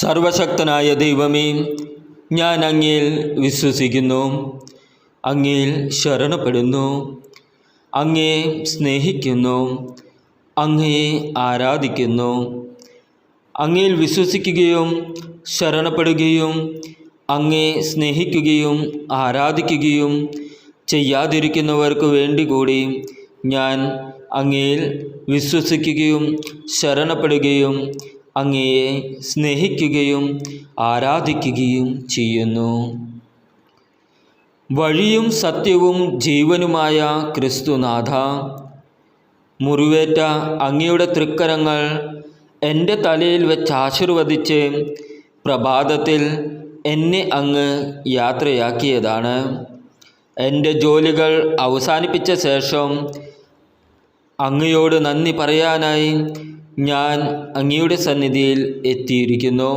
സർവശക്തനായ ദൈവമേ ഞാൻ അങ്ങയിൽ വിശ്വസിക്കുന്നു അങ്ങയിൽ ശരണപ്പെടുന്നു അങ്ങയെ സ്നേഹിക്കുന്നു അങ്ങയെ ആരാധിക്കുന്നു. അങ്ങയിൽ വിശ്വസിക്കുകയും ശരണപ്പെടുകയും അങ്ങയെ സ്നേഹിക്കുകയും ആരാധിക്കുകയും ചെയ്യാതിരിക്കുന്നവർക്ക് വേണ്ടി കൂടി ഞാൻ അങ്ങയിൽ വിശ്വസിക്കുകയും ശരണപ്പെടുകയും അങ്ങയെ സ്നേഹിക്കുകയും ആരാധിക്കുകയും ചെയ്യുന്നു. വഴിയും സത്യവും ജീവനുമായ ക്രിസ്തുനാഥ മുറിവേറ്റ അങ്ങയുടെ തൃക്കരങ്ങൾ എന്റെ തലയിൽ വെച്ച് ആശീർവദിച്ച് പ്രഭാതത്തിൽ എന്നെ അങ്ങ് യാത്രയാക്കിയതാണ്. എന്റെ ജോലികൾ അവസാനിപ്പിച്ച ശേഷം അങ്ങയോട് നന്ദി പറയാനായി ഞാൻ അങ്ങയുടെ സന്നിധിയിൽ എത്തിയിരിക്കുന്നു.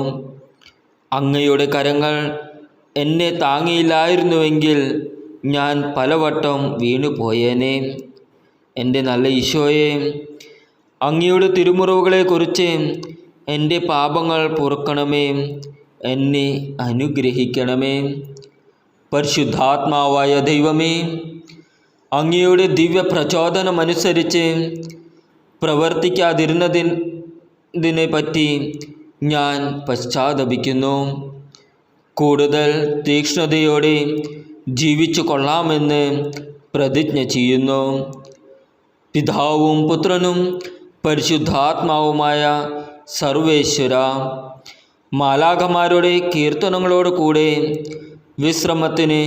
അങ്ങയുടെ കരങ്ങൾ എന്നെ താങ്ങിയില്ലായിരുന്നുവെങ്കിൽ ഞാൻ പലവട്ടം വീണു പോയേനെ എന്റെ നല്ല ഈശോയെ അങ്ങയുടെ തിരുമുറവുകളെക്കുറിച്ച് എന്റെ പാപങ്ങൾ പൊറുക്കണമേ എന്നെ അനുഗ്രഹിക്കണമേ. പരിശുദ്ധാത്മാവായ ദൈവമേ അങ്ങയുടെ ദിവ്യ പ്രചോദനമനുസരിച്ച് പ്രവർത്തിക്കാതിരുന്നതിനെ പറ്റി ഞാൻ പശ്ചാത്തപിക്കുന്നു. കൂടുതൽ തീക്ഷ്ണതയോടെ ജീവിച്ചു കൊള്ളാമെന്ന് പ്രതിജ്ഞ ചെയ്യുന്നു. പിതാവും പുത്രനും പരിശുദ്ധാത്മാവുമായ സർവേശ്വര മാലാഖമാരുടെ കീർത്തനങ്ങളോട് കൂടെ വിശ്രമത്തിന്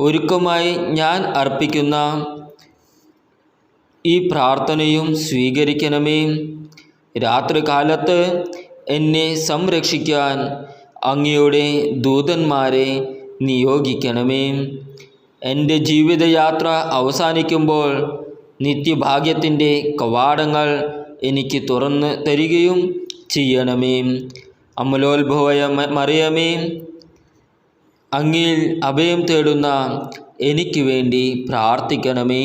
ഒരുക്കമായി ഞാൻ അർപ്പിക്കുന്ന ഈ പ്രാർത്ഥനയും സ്വീകരിക്കണമേ. രാത്രികാലത്ത് എന്നെ സംരക്ഷിക്കാൻ അങ്ങയുടെ ദൂതന്മാരെ നിയോഗിക്കണമേ. എന്റെ ജീവിതയാത്ര അവസാനിക്കുമ്പോൾ നിത്യഭാഗ്യത്തിന്റെ കവാടങ്ങൾ എനിക്ക് തുറന്ന് തരികയും ചെയ്യണമേ. അമലോത്ഭവയ മറിയമേ അങ്ങിൽ അഭയം തേടുന്ന എനിക്ക് വേണ്ടി പ്രാർത്ഥിക്കണമേ.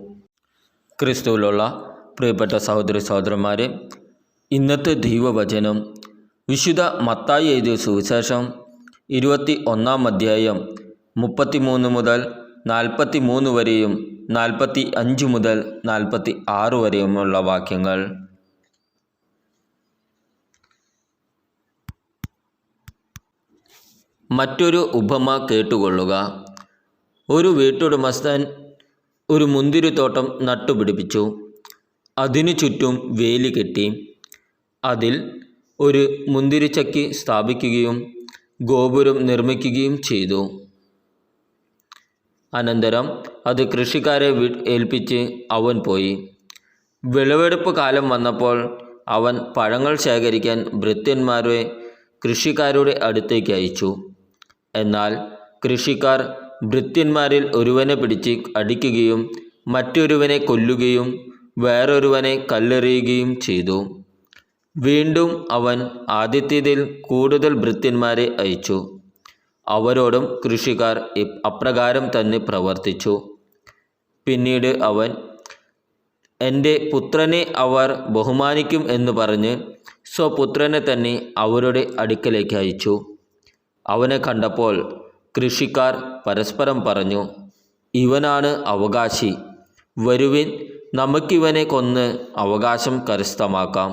ക്രിസ്തുവിലുള്ള പ്രിയപ്പെട്ട സഹോദരി സഹോദരന്മാരെ ഇന്നത്തെ ദൈവവചനം വിശുദ്ധ മത്തായി എഴുതിയ സുവിശേഷം ഇരുപത്തി ഒന്നാം അധ്യായം മുപ്പത്തി മൂന്ന് മുതൽ നാൽപ്പത്തി മൂന്ന് വരെയും നാൽപ്പത്തി അഞ്ച് മുതൽ നാൽപ്പത്തി ആറ് വരെയുമുള്ള വാക്യങ്ങൾ. മറ്റൊരു ഉപമ കേട്ടുകൊള്ളുക. ഒരു വീട്ടുടമസ്ഥൻ ഒരു മുന്തിരിത്തോട്ടം നട്ടുപിടിപ്പിച്ചു. അതിനു ചുറ്റും വേലി കെട്ടി. അതിൽ ഒരു മുന്തിരിച്ചക്കി സ്ഥാപിക്കുകയും ഗോപുരം നിർമ്മിക്കുകയും ചെയ്തു. അനന്തരം അത് കൃഷിക്കാരെ ഏൽപ്പിച്ച് അവൻ പോയി. വിളവെടുപ്പ് കാലം വന്നപ്പോൾ അവൻ പഴങ്ങൾ ശേഖരിക്കാൻ ഭൃത്യന്മാരെ കൃഷിക്കാരുടെ അടുത്തേക്ക് അയച്ചു. എന്നാൽ കൃഷിക്കാർ ഭൃത്യന്മാരിൽ ഒരുവനെ പിടിച്ച് അടിക്കുകയും മറ്റൊരുവനെ കൊല്ലുകയും വേറൊരുവനെ കല്ലെറിയുകയും ചെയ്തു. വീണ്ടും അവൻ ആദ്യത്തേതിൽ കൂടുതൽ ഭൃത്യന്മാരെ അയച്ചു. അവരോടും കൃഷിക്കാർ അപ്രകാരം തന്നെ പ്രവർത്തിച്ചു. പിന്നീട് അവൻ എന്റെ പുത്രനെ അവർ ബഹുമാനിക്കും എന്ന് പറഞ്ഞ് സ്വപുത്രനെ തന്നെ അവരുടെ അടുക്കലേക്ക് അയച്ചു. അവനെ കണ്ടപ്പോൾ കൃഷിക്കാർ പരസ്പരം പറഞ്ഞു ഇവനാണ് അവകാശി. വരുവിൻ നമുക്കിവനെ കൊന്ന് അവകാശം കരസ്ഥമാക്കാം.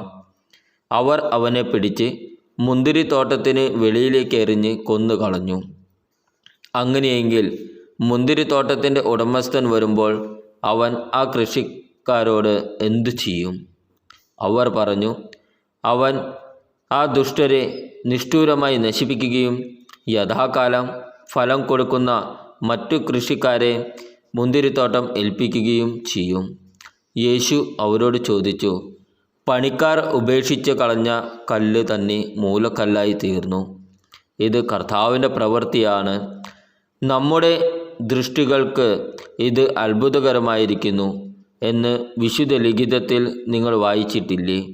അവർ അവനെ പിടിച്ച് മുന്തിരിത്തോട്ടത്തിന് വെളിയിലേക്ക് എറിഞ്ഞ് കൊന്നുകളഞ്ഞു അങ്ങനെയെങ്കിൽ മുന്തിരിത്തോട്ടത്തിന്റെ ഉടമസ്ഥൻ വരുമ്പോൾ അവൻ ആ കൃഷിക്കാരോട് എന്തു ചെയ്യും? അവർ പറഞ്ഞു അവൻ ആ ദുഷ്ടരെ നിഷ്ഠൂരമായി നശിപ്പിക്കുകയും യഥാകാലം ഫലം കൊടുക്കുന്ന മറ്റു കൃഷിക്കാരെ മുന്തിരിത്തോട്ടം ഏൽപ്പിക്കുകയും ചെയ്യും. യേശു അവരോട് ചോദിച്ചു പണിക്കാർ ഉപേക്ഷിച്ച് കളഞ്ഞ കല്ല് തന്നെ മൂലക്കല്ലായി തീർന്നു. ഇത് കർത്താവിന്റെ പ്രവൃത്തിയാണ്. നമ്മുടെ ദൃഷ്ടികൾക്ക് ഇത് അത്ഭുതകരമായിരിക്കുന്നു എന്ന് വിശുദ്ധ ലിഖിതത്തിൽ നിങ്ങൾ വായിച്ചിട്ടില്ലേ?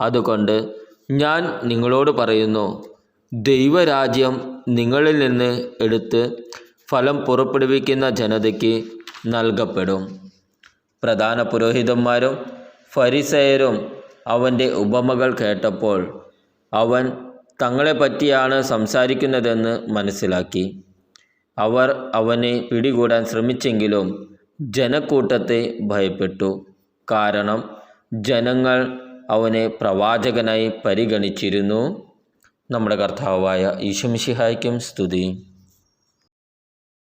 അതുകൊണ്ട് ഞാൻ നിങ്ങളോട് പറയുന്നു ദൈവരാജ്യം നിങ്ങളിൽ നിന്ന് എടുത്ത് ഫലം പുറപ്പെടുവിക്കുന്ന ജനതയ്ക്ക് നൽകപ്പെടും. പ്രധാന പുരോഹിതന്മാരും ഫരിസയരും അവന്റെ ഉപമകൾ കേട്ടപ്പോൾ അവൻ തങ്ങളെ തങ്ങളെപ്പറ്റിയാണ് സംസാരിക്കുന്നതെന്ന് മനസ്സിലാക്കി. അവർ അവനെ പിടികൂടാൻ ശ്രമിച്ചെങ്കിലും ജനക്കൂട്ടത്തെ ഭയപ്പെട്ടു. കാരണം ജനങ്ങൾ അവനെ പ്രവാചകനായി പരിഗണിച്ചിരുന്നു. നമ്മുടെ കർത്താവായ ഈശുമിഷിഹായ്ക്കും സ്തുതി.